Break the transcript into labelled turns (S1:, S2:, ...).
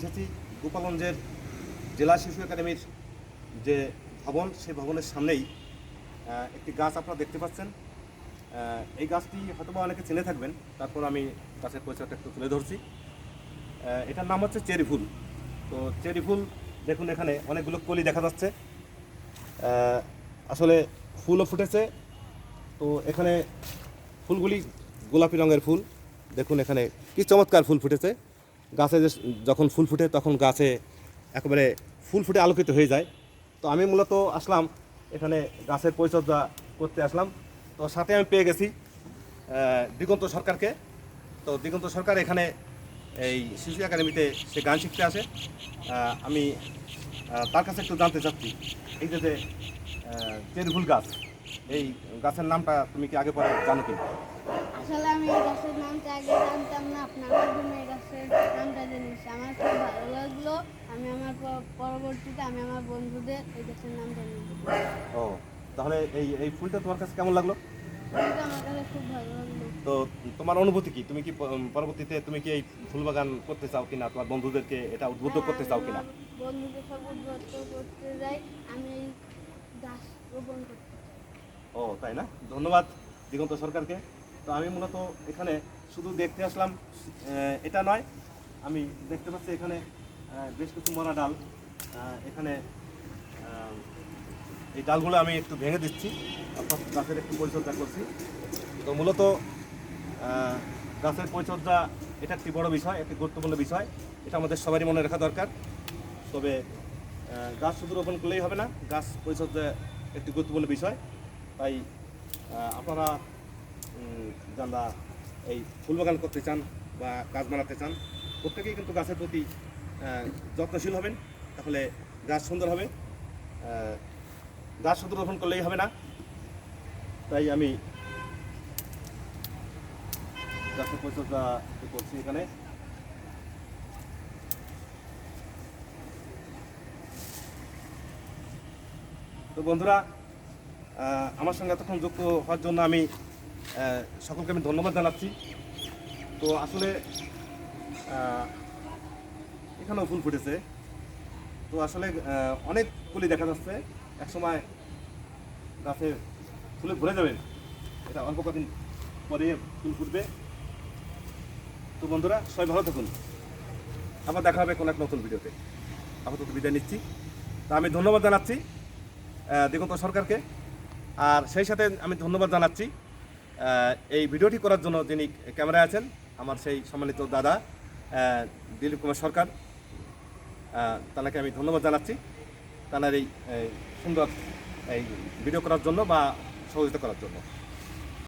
S1: এসেছি গোপালগঞ্জের জেলা শিশু একাডেমির যে ভবন, সেই ভবনের সামনেই একটি গাছ আপনারা দেখতে পাচ্ছেন। এই গাছটি হয়তো বা অনেকে চিনে থাকবেন, তারপর আমি গাছের পরিচয়টা একটু তুলে ধরছি। এটার নাম হচ্ছে চেরি ফুল তো চেরি ফুল দেখুন এখানে অনেকগুলো কলি দেখা যাচ্ছে। আসলে ফুলও ফুটেছে। তো এখানে ফুলগুলি গোলাপি রঙের ফুল। দেখুন এখানে কি চমৎকার ফুল ফুটেছে। গাছে যখন ফুল ফুটে তখন গাছে একেবারে ফুল ফুটে আলোকিত হয়ে যায়। তো আমি মূলত আসলাম এখানে গাছের পরিচর্যা করতে আসলাম। তো সাথে আমি পেয়ে গেছি দিগন্ত সরকারকে। তো দিগন্ত সরকার এখানে এই শিশু একাডেমিতে সে গান শিখতে আসে। আমি তার কাছে একটু জানতে চাচ্ছি। এই যে যে চেরুফুল গাছ, এই গাছের নামটা তুমি কি আগে পরে জানো কি?
S2: আসলে আমি এই গাছের নামটা আগে জানতাম না আপনার মাধ্যমে এই গাছের নামটা জেনেছি। আমার খুব ভালো লাগল আমি আমার পরবর্তীতে আমি আমার বন্ধুদের এই গাছের নাম জানিয়ে
S1: ও তাহলে এই এই ফুলটা তোমার কাছে কেমন লাগল?
S2: আমার কাছে খুব ভালো লাগল।
S1: তো তোমার অনুভূতি কি? তুমি কি পরবর্তীতে তুমি কি এই ফুল বাগান করতে চাও কিনা? তোমার বন্ধুদেরকে এটা উদ্বুদ্ধ করতে চাও কিনা?
S2: বন্ধুদের সব উদ্বুদ্ধ করতে যাই আমি গাছ রোপণ করতে
S1: ও তাই না? ধন্যবাদ দিগন্ত সরকারকে। তো আমি মূলত এখানে শুধু দেখতে আসলাম এটা নয়, আমি দেখতে পাচ্ছি এখানে বেশ কিছু মরা ডাল। এখানে এই ডালগুলো আমি একটু ভেঙে দিচ্ছি, অর্থাৎ গাছের একটু পরিচর্যা করছি। তো মূলত গাছের পরিচর্যা এটা একটি বড় বিষয়, একটি গুরুত্বপূর্ণ বিষয়। এটা আমাদের সবারই মনে রাখা দরকার। তবে গাছ শুধু রোপণ করলেই হবে না, গাছ পরিচর্যা একটি গুরুত্বপূর্ণ বিষয়। তাই আপনারা যারা এই ফুল বাগান করতে চান বা গাছ বানাতে চান, প্রত্যেকেই কিন্তু গাছের প্রতি যত্নশীল হবেন। তাহলে গাছ সুন্দর হবে। গাছ শুধু রোপণ করলেই হবে না। তাই আমি গাছের পরিচর্যা করছি এখানে। তো বন্ধুরা আমার সঙ্গে এতক্ষণ যুক্ত হওয়ার জন্য আমি সকলকে আমি ধন্যবাদ জানাচ্ছি। তো আসলে এখানেও ফুল ফুটেছে। তো আসলে অনেক ফুলই দেখা যাচ্ছে। একসময় গাছে ফুলে ভরে যাবে। এটা অল্প কদিন পরে ফুল ফুটবে। তো বন্ধুরা, সবাই ভালো থাকুন। আবার দেখা হবে কোনো এক নতুন ভিডিওতে। আপাতত বিদায় নিচ্ছি। তা আমি ধন্যবাদ জানাচ্ছি দিগন্ত সরকারকে। আর সেই সাথে আমি ধন্যবাদ জানাচ্ছি। এই ভিডিওটি করার জন্য যিনি ক্যামেরায় আছেন, আমার সেই সম্মানিত দাদা দিলীপ কুমার সরকার। তাকে আমি ধন্যবাদ জানাচ্ছি তার এই সুন্দর এই ভিডিও করার জন্য বা সহযোগিতা করার জন্য।